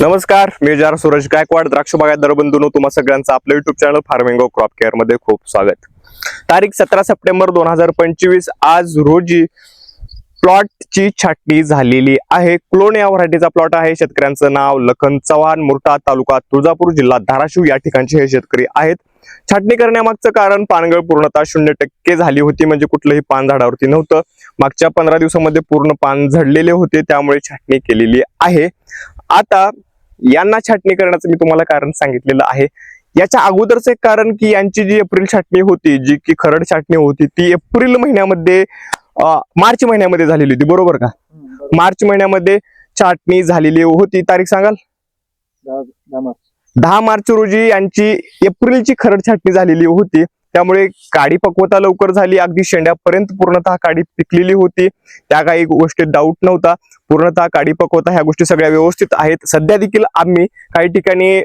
नमस्कार मी जार सूरज गायकवाड. द्राक्ष बागायत दरबंधून तुम्हा सगळ्यांचं आपलं युट्यूब चॅनल फार्मिंग क्रॉप केअरमध्ये खूप स्वागत. तारीख सतरा सप्टेंबर दोन हजार पंचवीस आज रोजी प्लॉटची छाटणी झालेली आहे. क्लोन या व्हरायटीचा प्लॉट आहे. शेतकऱ्यांचं नाव लखन चव्हाण मुरटा तालुका तुळजापूर जिल्हा धाराशिव या ठिकाणचे हे शेतकरी आहेत. छाटणी करण्यामागचं कारण पानगळ पूर्णतः शून्य टक्के झाली होती म्हणजे कुठलंही पान झाडावरती नव्हतं. मागच्या पंधरा दिवसामध्ये पूर्ण पान झडलेले होते त्यामुळे छाटणी केलेली आहे. आता यांना छाटणी करण्याचं मी तुम्हाला कारण सांगितलेलं आहे. याच्या अगोदरच एक कारण की यांची जी एप्रिल छाटणी होती जी की खरड छाटणी होती ती एप्रिल महिन्यामध्ये मार्च महिन्यामध्ये झालेली होती. बरोबर का? मार्च महिन्यामध्ये छाटणी झालेली होती. तारीख सांगाल? दहा मार्च रोजी यांची एप्रिलची खरड छाटणी झालेली होती. त्यामुळे काडी पक्वता लवकर झाली. अगदी शेंड्यापर्यंत पूर्णतः काडी पिकलेली होती. त्या काही गोष्टीत डाऊट नव्हता. पूर्णतः काडी पक्वता ह्या गोष्टी सगळ्या व्यवस्थित आहेत. सध्या देखील आम्ही काही ठिकाणी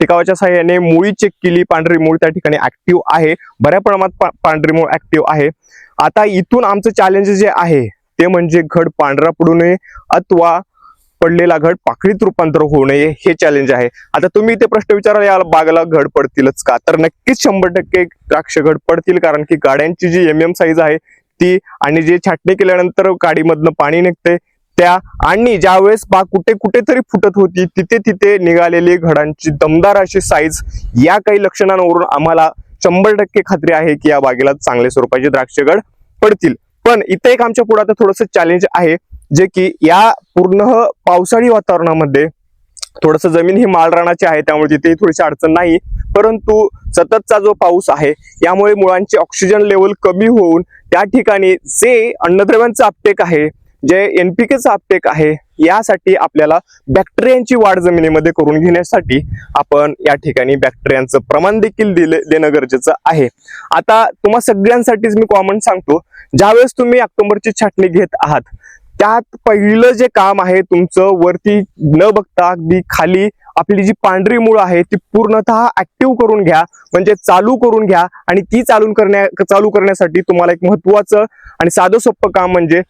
टिकावाच्या सहाय्याने मुळी चेक केली. पांढरी मूळ त्या ठिकाणी ऍक्टिव्ह आहे. बऱ्या प्रमाणात पांढरी मूळ ऍक्टिव्ह आहे. आता इथून आमचं चॅलेंज जे आहे ते म्हणजे घड पांढरा पडू नये अथवा पडलेला घड पाकळीत रूपांतर होऊ नये हे चॅलेंज आहे. आता तुम्ही इथे प्रश्न विचाराल या बागेला घड पडतीलच का? तर नक्कीच शंभर टक्के द्राक्ष घड पडतील कारण की गाड्यांची जी एम एम साईज आहे ती आणि जे छाटणी केल्यानंतर गाडीमधनं पाणी निघते त्या आणि ज्यावेळेस बाग कुठे कुठेतरी फुटत होती तिथे तिथे निघालेली घडांची दमदार अशी साईज या काही लक्षणांवरून आम्हाला शंभर टक्के खात्री आहे की या बागेला चांगले स्वरूपाचे द्राक्षगड पडतील. पण इथे एक आमच्या पुढे आता थोडंसं चॅलेंज आहे. जे की या पूर्ण पावसाळी वातावरणामध्ये थोडस जमीन ही माळरानाची आहे त्यामुळे तिथे थोडीशी अडचण नाही. परंतु सततचा जो पाऊस आहे यामुळे मुळांचे ऑक्सिजन लेवल कमी होऊन त्या ठिकाणी जे अन्नद्रव्यांचं अपटेक आहे जे एनपीकेचं अपटेक आहे यासाठी आपल्याला बॅक्टेरियांची वाढ जमिनीमध्ये करून घेण्यासाठी आपण या ठिकाणी बॅक्टेरियांचं प्रमाण देखील दिले देणं गरजेचं आहे. आता तुम्हा सगळ्यांसाठीच मी कॉमन सांगतो. ज्यावेळेस तुम्ही ऑक्टोबरची छाटणी घेत आहात त्यात पहिलं जे काम आहे तुमचं वरती न बघता अगदी खाली आपली जी पांढरी मूळ आहे ती पूर्णतः ऍक्टिव्ह करून घ्या म्हणजे चालू करून घ्या आणि ती चालू करण्या चालू करण्यासाठी तुम्हाला एक महत्वाचं आणि साधं सोपं काम म्हणजे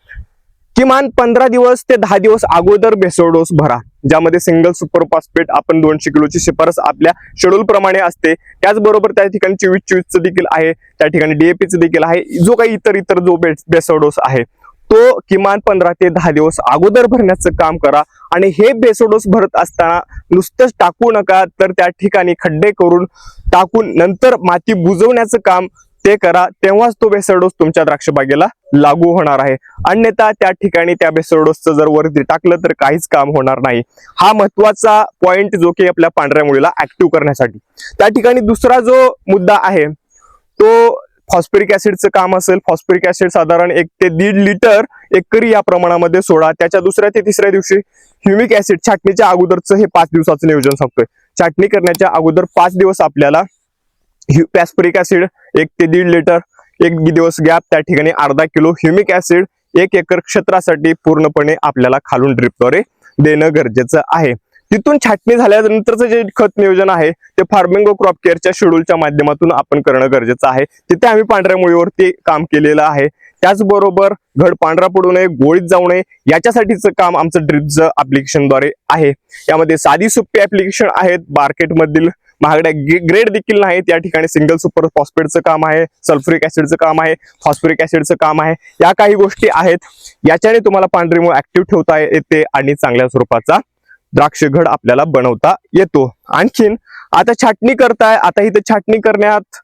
किमान पंधरा दिवस ते दहा दिवस अगोदर बेसोडोस भरा ज्यामध्ये सिंगल सुपर फॉस्फेट आपण दोनशे किलोची शिफारस आपल्या शेड्यूल प्रमाणे असते. त्याचबरोबर त्या ठिकाणी चोवीस चोवीसचं देखील आहे त्या ठिकाणी डीएपीचं देखील आहे जो काही इतर इतर जो बेसोड बेसोडोस आहे. तो किमान पंधरा ते दहा दिवस अगोदर भरण्याचं काम करा. आणि हे बेसोडोस भरत असताना नुसतंच टाकू नका तर त्या ठिकाणी खड्डे करून टाकून नंतर माती बुजवण्याचं काम ते करा. तेव्हाच तो बेसोडोस तुमच्या द्राक्षबागेला लागू होणार आहे. अन्यथा त्या ठिकाणी त्या बेसरडोसचं जर वरती टाकलं तर काहीच काम होणार नाही. हा महत्त्वाचा पॉइंट जो की आपल्या पांढऱ्या मुळीला ऍक्टिव्ह करण्यासाठी. त्या ठिकाणी दुसरा जो मुद्दा आहे तो फॉस्फरिक ऍसिडचं काम असेल फॉस्फरिक ऍसिड साधारण एक ते दीड लिटर एकरी या प्रमाणामध्ये सोडा. त्याच्या दुसऱ्या ते तिसऱ्या दिवशी ह्युमिक ऍसिड छाटणीच्या अगोदरचं हे पाच दिवसाचं नियोजन सांगतोय. छाटणी करण्याच्या अगोदर पाच दिवस आपल्याला फॉस्फरिक ऍसिड एक ते दीड लिटर एक दिवस गॅप त्या ठिकाणी अर्धा किलो ह्युमिक ऍसिड एक एकर क्षेत्रासाठी पूर्णपणे आपल्याला खालून ड्रिपद्वारे देणं गरजेचं आहे. तिथून छाटणी झाल्यानंतरचं जे खत नियोजन आहे ते फार्मिंगो क्रॉप केअरच्या शेड्यूलच्या माध्यमातून आपण करणं गरजेचं आहे. तिथे आम्ही पांढऱ्या मुळीवरती काम केलेलं आहे. त्याचबरोबर घड पांढरा पडू नये गोळीत जाऊ नये याच्यासाठीचं काम आमचं ड्रिपचं ऍप्लिकेशनद्वारे आहे. यामध्ये साधी सोपी ऍप्लिकेशन आहेत मार्केटमधील महागड्या ग्रेड देखील नाहीत. या ठिकाणी सिंगल सुपर फॉस्फेटचं काम आहे सल्फ्रिक ऍसिडचं काम आहे फॉस्फरिक ऍसिडचं काम आहे. या काही गोष्टी आहेत. याच्याने तुम्हाला पांढरी मुळ ऍक्टिव्ह ठेवता येते आणि चांगल्या स्वरूपाचा द्राक्ष घड आपल्याला बनवता येतो. आणखीन आता छाटणी करताय. आता इथं छाटणी करण्यात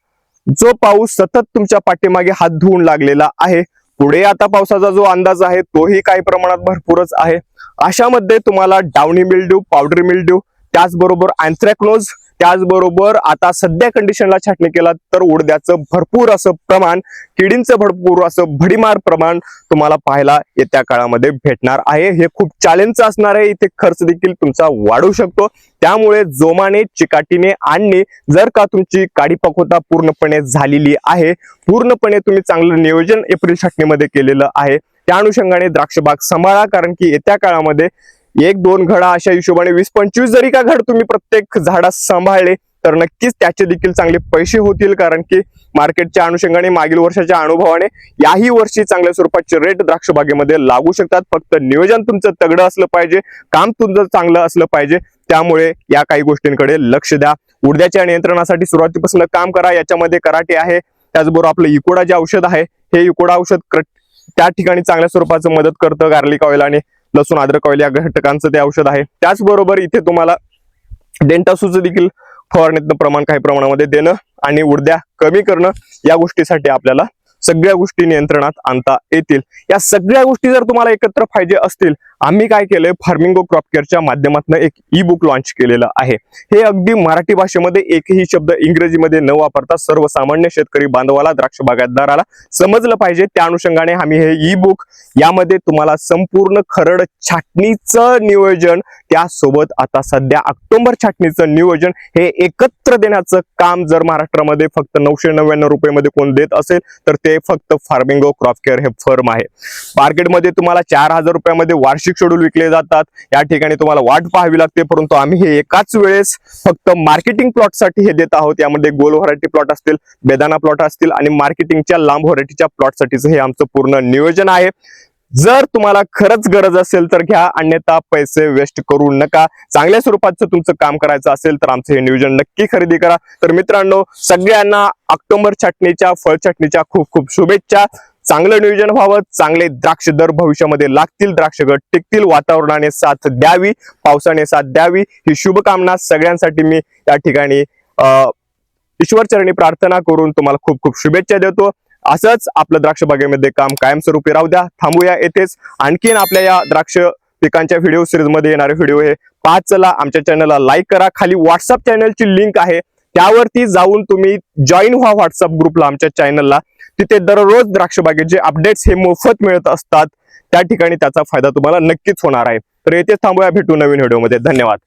जो पाऊस सतत तुमच्या पाठीमागे हात धुवून लागलेला आहे पुढे आता पावसाचा जो अंदाज आहे तोही काही प्रमाणात भरपूरच आहे. अशामध्ये तुम्हाला डाउनी मिल्ड्यू पावडरी मिल्ड्यू त्याचबरोबर अँथ्रॅक्नोज त्याचबरोबर आता सध्या कंडिशनला छाटणी केला तर उडद्याचं भरपूर असं प्रमाण किडींचं भरपूर असं भडीमार प्रमाण तुम्हाला पाहायला येत्या काळामध्ये भेटणार आहे. हे खूप चॅलेंजचं असणार आहे. इथे खर्च देखील तुमचा वाढू शकतो. त्यामुळे जोमाने चिकाटीने आणणे जर का तुमची काडीपक्वता पूर्णपणे झालेली आहे पूर्णपणे तुम्ही चांगलं नियोजन एप्रिल छाटणीमध्ये केलेलं आहे. त्या अनुषंगाने द्राक्षबाग सांभाळा कारण की येत्या काळामध्ये एक दोन घडा अशा हिशोबाने वीस पंचवीस जरी का घड तुम्ही प्रत्येक झाडास सांभाळले तर नक्कीच त्याचे देखील चांगले पैसे होतील. कारण की मार्केटच्या अनुषंगाने मागील वर्षाच्या अनुभवाने याही वर्षी चांगल्या स्वरूपाचे रेट द्राक्ष बागेमध्ये लागू शकतात. फक्त नियोजन तुमचं तगडं असलं पाहिजे काम तुमचं चांगलं असलं पाहिजे. त्यामुळे या काही गोष्टींकडे लक्ष द्या. उडद्याच्या नियंत्रणासाठी सुरुवातीपासून काम करा. याच्यामध्ये कराटे आहे. त्याचबरोबर आपलं इकोडा जे औषध आहे हे इकोडा औषध त्या ठिकाणी चांगल्या स्वरूपाचं मदत करतं. गार्लिक ऑइल आणि लसूण अद्रक ऑइल या घटकांचं ते औषध आहे. त्याचबरोबर इथे तुम्हाला डेंटासूचं देखील फवारणीतनं प्रमाण काही प्रमाणामध्ये देणं आणि उर्द्या कमी करणं या गोष्टीसाठी आपल्याला सगळ्या गोष्टी नियंत्रणात आणता येतील. या सगळ्या गोष्टी जर तुम्हाला एकत्र पाहिजे असतील आम्ही काय केलंय? फार्मिंगो क्रॉप केअरच्या माध्यमातून एक ई बुक लॉन्च केलेलं आहे. हे अगदी मराठी भाषेमध्ये एकही शब्द इंग्रजीमध्ये न वापरता सर्वसामान्य शेतकरी बांधवाला द्राक्ष बागायतदाराला समजलं पाहिजे. त्या अनुषंगाने आम्ही हे ई बुक यामध्ये तुम्हाला संपूर्ण खरड छाटणीचं नियोजन त्यासोबत आता सध्या ऑक्टोबर छाटणीचं नियोजन हे एकत्र देण्याचं काम जर महाराष्ट्रामध्ये फक्त नऊशे नव्याण्णव रुपये मध्ये कोण देत असेल तर ते फक्त फार्मिंगो क्रॉप केअर हे फर्म आहे. मार्केटमध्ये तुम्हाला चार हजार रुपयामध्ये वार्षिक शेड्यूल विकले जातात. या ठिकाणी तुम्हाला वाट पाहावी लागते परंतु आम्ही हे एकाच वेळेस फक्त मार्केटिंग प्लॉटसाठी हे देत आहोत. यामध्ये गोल व्हरायटी प्लॉट असतील बेदाना प्लॉट असतील आणि मार्केटिंगच्या लांब व्हरायटीच्या प्लॉटसाठीचं हे आमचं पूर्ण नियोजन आहे. जर तुम्हाला खरंच गरज असेल तर घ्या अन्यथा पैसे वेस्ट करू नका. चांगल्या स्वरूपाचं तुमचं काम करायचं असेल तर आमचं हे नियोजन नक्की खरेदी करा. तर मित्रांनो सगळ्यांना ऑक्टोबर छाटणीच्या फळ छाटणीच्या खूप खूप शुभेच्छा. चांगलं नियोजन व्हावं चांगले द्राक्ष दर भविष्यामध्ये लागतील द्राक्षगड टिकतील वातावरणाने साथ द्यावी पावसाने साथ द्यावी. ही शुभकामना सगळ्यांसाठी मी या ठिकाणी ईश्वरचरणी प्रार्थना करून तुम्हाला खूप खूप शुभेच्छा देतो. असंच आपलं द्राक्ष बागेमध्ये काम कायमस्वरूपी राहू द्या. थांबूया येथेच. आणखीन आपल्या या द्राक्ष पिकांच्या व्हिडिओ सिरीजमध्ये येणारे व्हिडिओ हे पाच चला. आमच्या चॅनलला लाईक करा. खाली व्हॉट्सअप चॅनलची लिंक आहे. त्यावरती जाऊन तुम्ही जॉईन व्हा व्हॉट्सअप ग्रुपला आमच्या चॅनलला तिथे दररोज द्राक्ष बागेचे अपडेट्स हे मोफत मिळत असतात. त्या ठिकाणी त्याचा फायदा तुम्हाला नक्कीच होणार आहे. तर येथेच थांबूया. भेटू नवीन व्हिडिओमध्ये धन्यवाद.